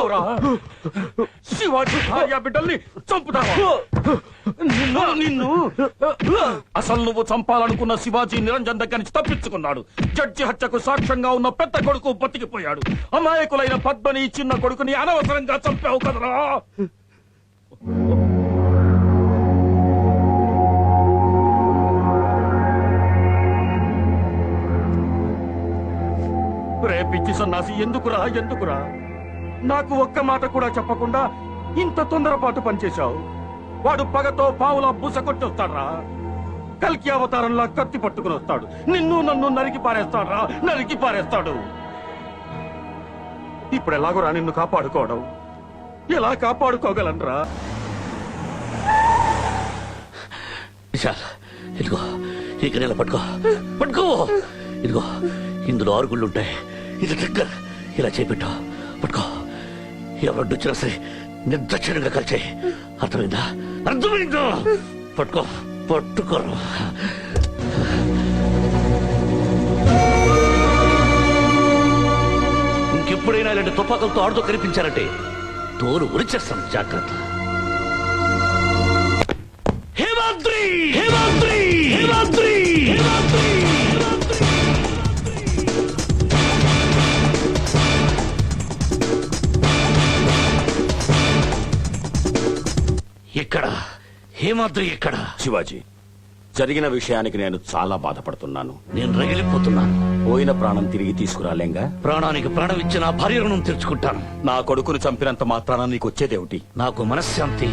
చేస్తావురా శివాజీ భార్య బిడ్డల్ని చంపుతావా? నిన్ను నిన్ను. అసలు నువ్వు చంపాలనుకున్న శివాజీ నిరంజన్ దగ్గర నుంచి తప్పించుకున్నాడు. జడ్జి హత్యకు సాక్ష్యంగా ఉన్న పెద్ద కొడుకు బతికిపోయాడు. అమాయకులైన పద్మని చిన్న కొడుకుని అనవసరంగా చంపావు కదరా. రేపిచ్చి సన్నాసి ఎందుకురా ఎందుకురా? నాకు ఒక్క మాట కూడా చెప్పకుండా ఇంత తొందరపాటు పనిచేశావు. వాడు పగతో పావులా బుస కొట్టొస్తాడ్రా. కల్కి అవతారంలా కత్తి పట్టుకుని వస్తాడు. నిన్ను నన్ను నరికి పారేస్తాడ్రా. నరికి పారేస్తాడు. ఇప్పుడు ఎలాగోరా నిన్ను కాపాడుకోవడం? ఎలా కాపాడుకోగలనరా? విశాల్ ఇదిగో ఈ గిన్నెల పట్టుకో. పట్టుకో. ఇదిగో ఇందులో ఆరుగుళ్ళు ఉంటాయి. ఇది ట్రిక్కర్ ఇలా చేపెట్టు. పట్టుకో. ఎవరు వచ్చినా సరే నిర్దక్షిణంగా కలిచాయి అర్థమైందా? అర్థమైందో? పట్టుకో పట్టుకోరు ఇంకెప్పుడైనా ఇలాంటి తుపాకులతో ఆడుతూ కనిపించారంటే తోలు ఉరిచేస్తాం. జాగ్రత్త. హేమాద్రి! హేమాద్రి! హేమాద్రి! హేమాద్రి! ఇక్కడ హేమాద్రి ఇక్కడ శివాజీ జరిగిన విషయానికి నేను చాలా బాధపడుతున్నాను. నేను రగిలిపోతున్నాను. పోయిన ప్రాణం తిరిగి తీసుకురాలేంగా? ప్రాణానికి ప్రాణం ఇచ్చిన భార్య రుణం తెరుచుకుంటాను. నా కొడుకును చంపినంత మాత్రాన నీకు వచ్చేదేమిటి? నాకు మనశ్శాంతి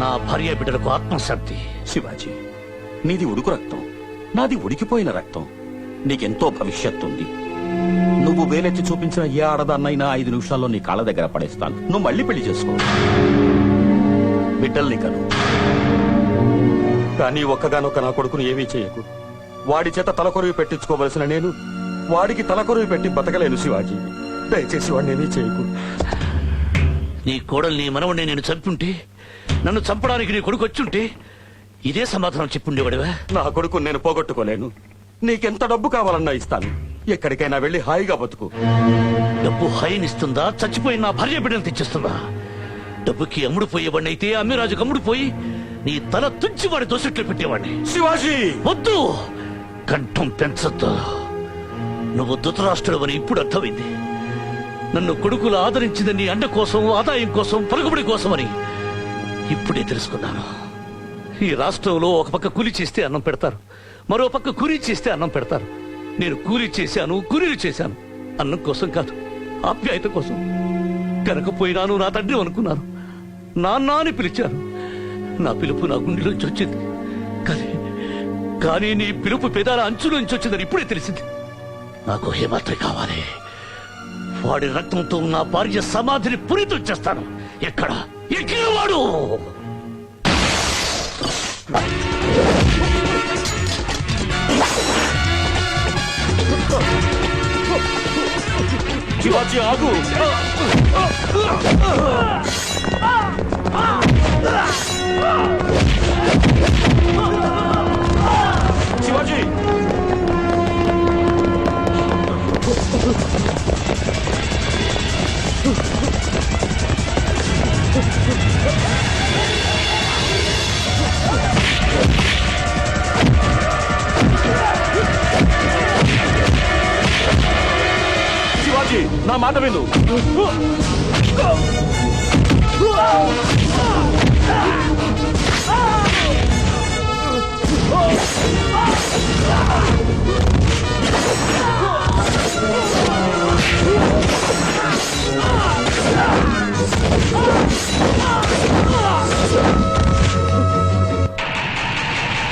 నా భార్య బిడ్డలకు ఆత్మశాంతి. శివాజీ నీది ఉడుకు రక్తం. నాది ఉడికిపోయిన రక్తం. నీకెంతో భవిష్యత్తు ఉంది నువ్వు వేలెత్తి చూపించిన ఏ ఆడదాన్నైనా ఐదు నిమిషాల్లో నీ కాళ్ళ దగ్గర పడేస్తాను. నువ్వు మళ్ళీ పెళ్ళి చేసుకో. బిడ్డల్ని కను. కానీ ఒక్కగానొక్క నా కొడుకును ఏమీ చేయకు. వాడి చేత తలకొరువి పెట్టించుకోవలసిన నేను వాడికి తలకొరువి పెట్టి బతకలేను శివాజీ. దయచేసి వాడిని ఏమీ చేయకు. నీ కోడల్ని మనవణ్ణి నేను చంపుంటే నన్ను చంపడానికి నీ కొడుకు వచ్చుంటే ఇదే సమాధానం చెప్పుండేవాడివా? నా కొడుకుని నేను పోగొట్టుకోలేను. నీకెంత డబ్బు కావాలన్నా ఇస్తాను. ఎక్కడికైనా వెళ్ళి హాయిగా బతుకు. డబ్బు హాయినిస్తుందా చచ్చిపోయిన నా భార్య బిడ్డను తెచ్చిస్తుందా? డబ్బుకి అమ్ముడు పోయేవాడిని అయితే అమ్మిరాజుకు అమ్ముడు పోయి నీ తల తుంచి వాడి దోసెట్లు పెట్టేవాడిని. శివాజీ! వద్దు! కంఠం పెంచొద్దు. నువ్వు ధృతరాష్ట్రుడు అని ఇప్పుడు అర్థమైంది. నన్ను కొడుకులు ఆదరించింది నీ అండ కోసం ఆదాయం కోసం పలుకుబడి కోసమని ఇప్పుడే తెలుసుకున్నాను. ఈ రాష్ట్రంలో ఒక పక్క కూలి చేస్తే అన్నం పెడతారు మరో పక్క కూలీ చేస్తే అన్నం పెడతారు. నేను కూలీ చేశాను కూలీలు చేశాను. అన్నం కోసం కాదు ఆప్యాయత కోసం. కనకపోయినాను నా తండ్రి అనుకున్నాను. నాన్న అని పిలిచాను నా పిలుపు నా గుండెలోంచి వచ్చింది కానీ కానీ నీ పిలుపు పెదాల అంచులోంచి వచ్చిందని ఇప్పుడే తెలిసింది. నాకు హేమాత్రి కావాలి. వాడి రక్తంతో నా భార్య సమాధిని పురితం చేస్తాను. ఎక్కడ? ఎక్కిన వాడు శివాజీ ఆగు. శివాజీ శివాజీ నా మాట విను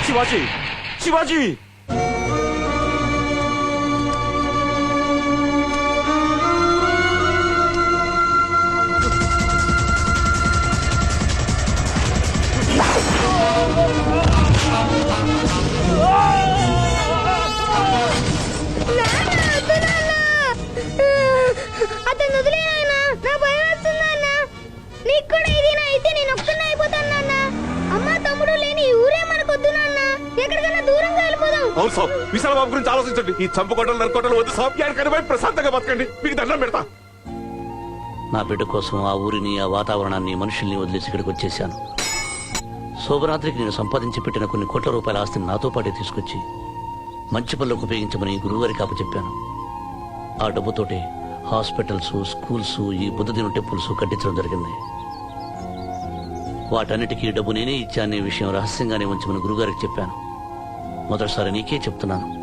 శివాజీ శివాజీ అతను ఆలోచించండి ఈ చంపుకోటలు నరుకోటలు వద్దు. సాబ్ ప్రశాంతంగా బతకండి. మీకు దండం పెడతా. నా బిడ్డ కోసం ఆ ఊరిని ఆ వాతావరణాన్ని మనుషుల్ని వదిలేసి ఇక్కడికి వచ్చేసాను శోభరాత్రికి నేను సంపాదించి పెట్టిన కొన్ని కోట్ల రూపాయల ఆస్తిని నాతో పాటే తీసుకొచ్చి మంచి పనులకు ఉపయోగించమని గురువుగారికి అప్పచెప్పాను ఆ డబ్బుతోటే హాస్పిటల్స్ స్కూల్స్ ఈ బుద్ధదిన టెంపుల్స్ కట్టించడం జరిగింది. వాటన్నిటికీ డబ్బు నేనే ఇచ్చానే విషయం రహస్యంగానే ఉంచమని గురుగారికి చెప్పాను. మొదటిసారి నీకే చెప్తున్నాను.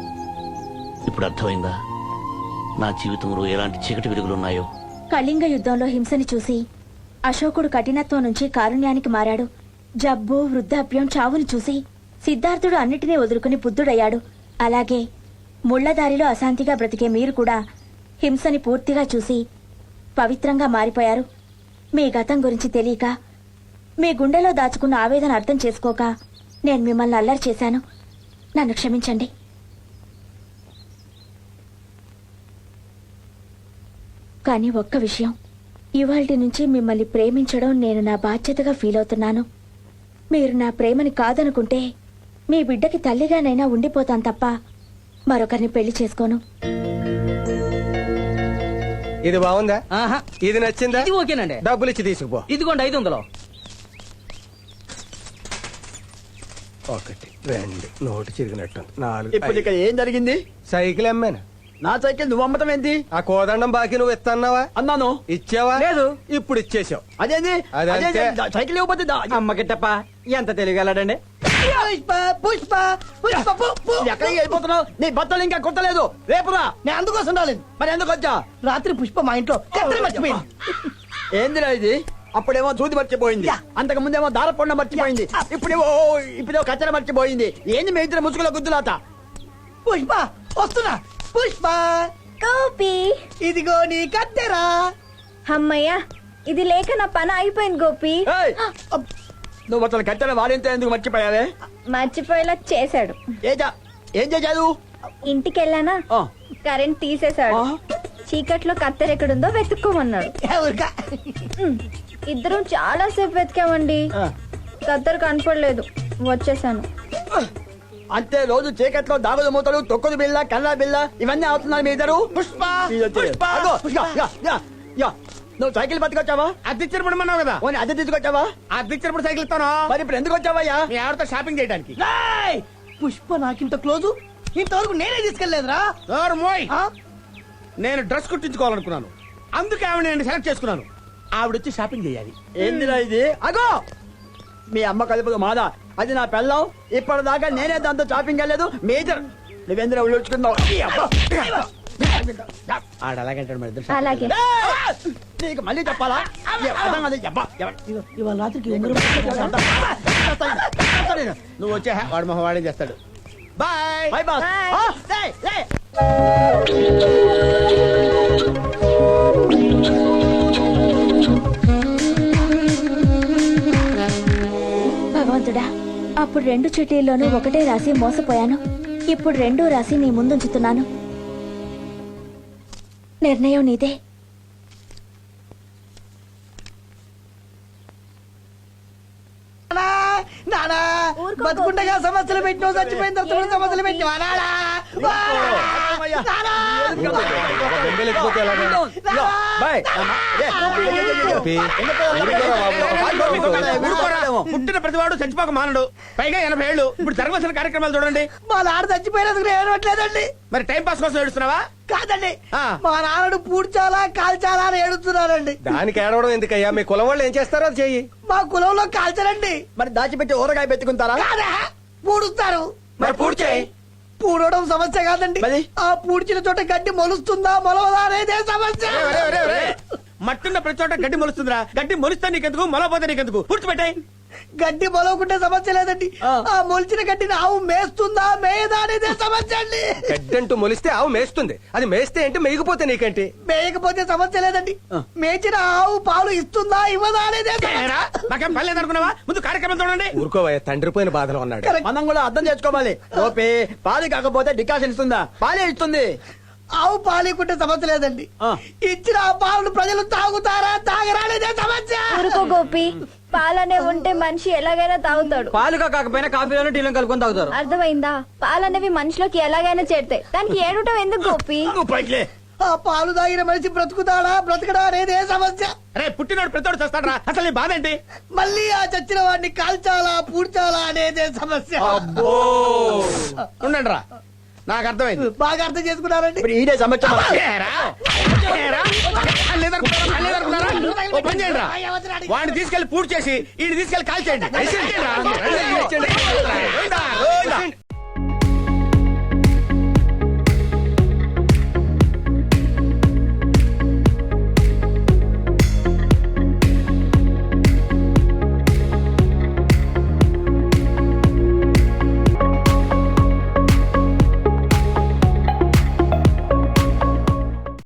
ఇప్పుడు అర్థమైందా? నా జీవితంలో ఎలాంటి చీకటి వెలుగులున్నాయో? కళింగ యుద్ధంలో హింసని చూసి అశోకుడు కఠినత్వం నుంచి కారుణ్యానికి మారాడు. జబ్బు వృద్ధాప్యం చావును చూసి సిద్ధార్థుడు అన్నిటినీ వదులుకుని బుద్ధుడయ్యాడు. అలాగే ముళ్ళదారిలో అశాంతిగా బ్రతికే మీరు కూడా హింసని పూర్తిగా చూసి పవిత్రంగా మారిపోయారు. మీ గతం గురించి తెలియక మీ గుండెలో దాచుకున్న ఆవేదన అర్థం చేసుకోక నేను మిమ్మల్ని అల్లరి చేశాను. నన్ను క్షమించండి. కానీ ఒక్క విషయం. ఇవాల్టి నుంచి మిమ్మల్ని ప్రేమించడం నేను నా బాధ్యతగా ఫీల్ అవుతున్నాను మీరు నా ప్రేమని కాదనుకుంటే మీ బిడ్డకి తల్లిగానైనా ఉండిపోతాను తప్ప మరొకరిని పెళ్ళి చేసుకోను. ఇది బాగుందా? ఆహా. ఇది నచ్చిందా? ఇది ఓకేనండి. డబ్బులు ఇచ్చి తీసుకుపో. ఇదిగోండి ఐదు వందలు ఒకటి రెండు నోటు చిరిగినట్టు నాలుగు ఇప్పుడు. ఇక్కడ ఏం జరిగింది? సైకిల్ అమ్మాను. నా సైకిల్ నువ్వు అమ్మటం ఏంటి ఆ కోదండం బాకీ నువ్వు ఇత్తన్నావా అన్నాను. ఇచ్చావా? లేదు. ఇప్పుడు ఇచ్చేసావు. అదేంది? అదంతే. అదేంది? దా- సైకిల్ ఇవ్వకపోతే దా- అమ్మ గిట్టప్ప ఎంత తెలియగలడండి పుష్ప పుష్ప పుష్ప పు- పు- ఎక్కడికి వెళ్ళిపోతున్నావు? నీ బట్టలు ఇంకా కుట్టలేదు. రేపురా నేను అందుకోసం రాలేదు. మరి ఎందుకు వచ్చా? రాత్రి పుష్ప మా ఇంట్లో కత్తిరి మర్చిపోయింది. ఏందిరా ఇది? అప్పుడేమో దూది మర్చిపోయింది. అంతకు ముందేమో దారపొండ మర్చిపోయింది. ఇప్పుడేమో ఇప్పుడేమో కచ్చర మర్చిపోయింది. ఏంది మీ ఇద్దరు ముసుగుల గుద్దులాత పుష్ప వస్తున్నా. పుష్ప. గోపి. ఇదిగో నీ కత్తెరా. అమ్మయ్యా ఇది లేక నా పని అయిపోయింది గోపి. ఏయ్! నువ్వు అసలు కట్టెల వాడింతే ఎందుకు మర్చిపోయావే? మర్చిపోయేలా చేశాడు. ఏం చే- ఏం చేశావు ఇంటికి వెళ్ళానా ఆ. కరెంట్ తీసేశాడు. ఆ. చీకట్లో కత్తెర ఎక్కడుందో వెతుక్కోమన్నాడు. ఎవరికా ఉమ్, ఇద్దరం చాలా సేపు వెతికామండి. ఆ. కత్తెర కనపడలేదు. వచ్చేసాను. అంతే రోజు చీకట్లో దాగుడు మూతలు తొక్కుడు బిళ్ళ కల్లా బిళ్ళ ఇవన్నీ అవుతున్నారు మీ ఇద్దరు? పుష్ప! నువ్వు సైకిల్ పట్టుకొచ్చావా? అద్దెచ్చిన పడమన్నావు కదా. ఓని అద్దె తీసుకొచ్చావా? అద్దెచ్చినప్పుడు సైకిల్ ఇస్తాను? మరి ఇప్పుడు ఎందుకు వచ్చావయ్యా? మీ ఆవిడతో షాపింగ్ చేయడానికి! పుష్ప నాకింత క్లోజు? ఇంతవరకు నేనే తీసుకెళ్ళేదురా మోయ్! నేను డ్రెస్ కుట్టించుకోవాలనుకున్నాను. అందుకే ఆవిడ నేను సెలెక్ట్ చేసుకున్నాను. ఆవిడ వచ్చి షాపింగ్ చేయాలి. ఏందిరా ఇది? అగో! మీ అమ్మ కలుపుకు మాదా. అది నా పెళ్ళం. ఇప్పటిదాకా నేనే దాంతో షాపింగ్ వెళ్ళలేదు. మేజర్ నువ్వేంద్ర ఉళ్ళుచుకున్నావు ఆడ అలాగంటాడు మరి ఇద్దరు అలాగే. ఏయ్! నీకు మళ్ళీ చెప్పాలా? ఏ, అర్థం కాదు. ఎబ్బా, ఎవ- ఇవాళ రాత్రికి ఉంగరం నువ్వు వచ్చే వాడు మొహం వాడే చేస్తాడు? బాయ్. Bye boss. Bye. ఆ, ఏయ్, ఏయ్. అప్పుడు రెండు చిట్టీల్లోనూ ఒకటే రాసి మోసపోయాను. ఇప్పుడు రెండూ రాసి నీ ముందుంచుతున్నాను. నిర్ణయం నీదే. నానా బతుకుండగా సమస్యలు పెట్టినావు చచ్చిపోయిన తర్వాత కూడా సమస్యలు పెట్టినావా. పుట్టిన ప్రతివాడు చచ్చిపోక మానడు. పైగా ఎనభై ఏళ్ళు. ఇప్పుడు జరగవలసిన కార్యక్రమాలు చూడండి. మా నాన్న చచ్చిపోయినందుకు ఏడవట్లేదండి. మరి టైం పాస్ కోసం ఏడుస్తున్నావా? కాదండి. ఆ. మా నాన్నడు పూడ్చాలా కాల్చాలా అని ఏడుస్తున్నారండి. దానికి ఏడవడం ఎందుకయ్యా? మీ కులం వాళ్ళు ఏం చేస్తారో అది చెయ్యి. మా కులంలో కాల్చరండి. మరి దాచిపెట్టి ఊరగాయ పెట్టుకుంటారా? కాదా? పూడుస్తారు. మరి పూడ్చి చేయి. పూడవడం సమస్య కాదండి. మరి? ఆ పూడ్చిన చోట గడ్డి మొలుస్తుందా? మొలవదా? అనేదే సమస్య. మట్టున్న ప్రతి చోట గడ్డి మొలుస్తుందిరా. గడ్డి మొలిస్తే నీకెందుకు? మొలపోతే నీకెందుకు? పూడ్చిపెట్టాయి. గడ్డి మొలవకుంటే సమస్య లేదండి. ఆ. మొలిచిన గడ్డిని ఆవు మేస్తుందా మేయదా అనేదే సమస్య అండి. గడ్డంటూ మొలిస్తే ఆవు మేస్తుంది. అది మేస్తే ఏంటి మేగిపోతే నీకేంటి? మేయకపోతే సమస్య లేదండి. మేచిన ఆవు పాలు ఇస్తుందా ఇవ్వదా అనేదే నాకేం లేదనుకున్నావా ముందు కార్యక్రమం చూడండి. ఊరుకోవయ్యా తండ్రి పోయిన బాధలో ఉన్నాడు. మనం కూడా అర్థం చేసుకోవాలి. ఓపే పాలు కాకపోతే డికాషన్ ఇస్తుందా? పాలే ఇస్తుంది. ఆవు పాలేకుంటే సమస్య లేదండి. ఇచ్చిన ఆ పాలను ప్రజలు తాగుతారా? తాగరాలేదే సమస్య. గోపి. పాలనే ఉంటే మనిషి ఎలాగైనా తాగుతాడు. పాలుగా కాకపోయినా కాఫీలోనే టీలో కలుపుకొని తాగుతారు. అర్థమైందా? పాలనేవి మనిషిలోకి ఎలాగైనా చేరుతాయి. దానికి ఏడుటం ఎందుకు గోపి? ఆ పాలు తాగిన మనిషి బ్రతుకుతాడా? బ్రతకడా అనేదే సమస్య? రే పుట్టినోడు ప్రతోడు చేస్తాడరా? అసలు నీ బాధ ఏంటి? మళ్ళీ ఆ చచ్చిన వాడిని కాల్చాలా పూడ్చాలా అనేదే సమస్య? అబ్బో! ఉండండి రా నాకు అర్థమైంది. బాగా అర్థం చేసుకున్నారండి. ఇప్పుడు ఈడే సమక్షం వాడిని తీసుకెళ్ళి పూర్తి చేసి ఈ తీసుకెళ్ళి కాల్చేయండి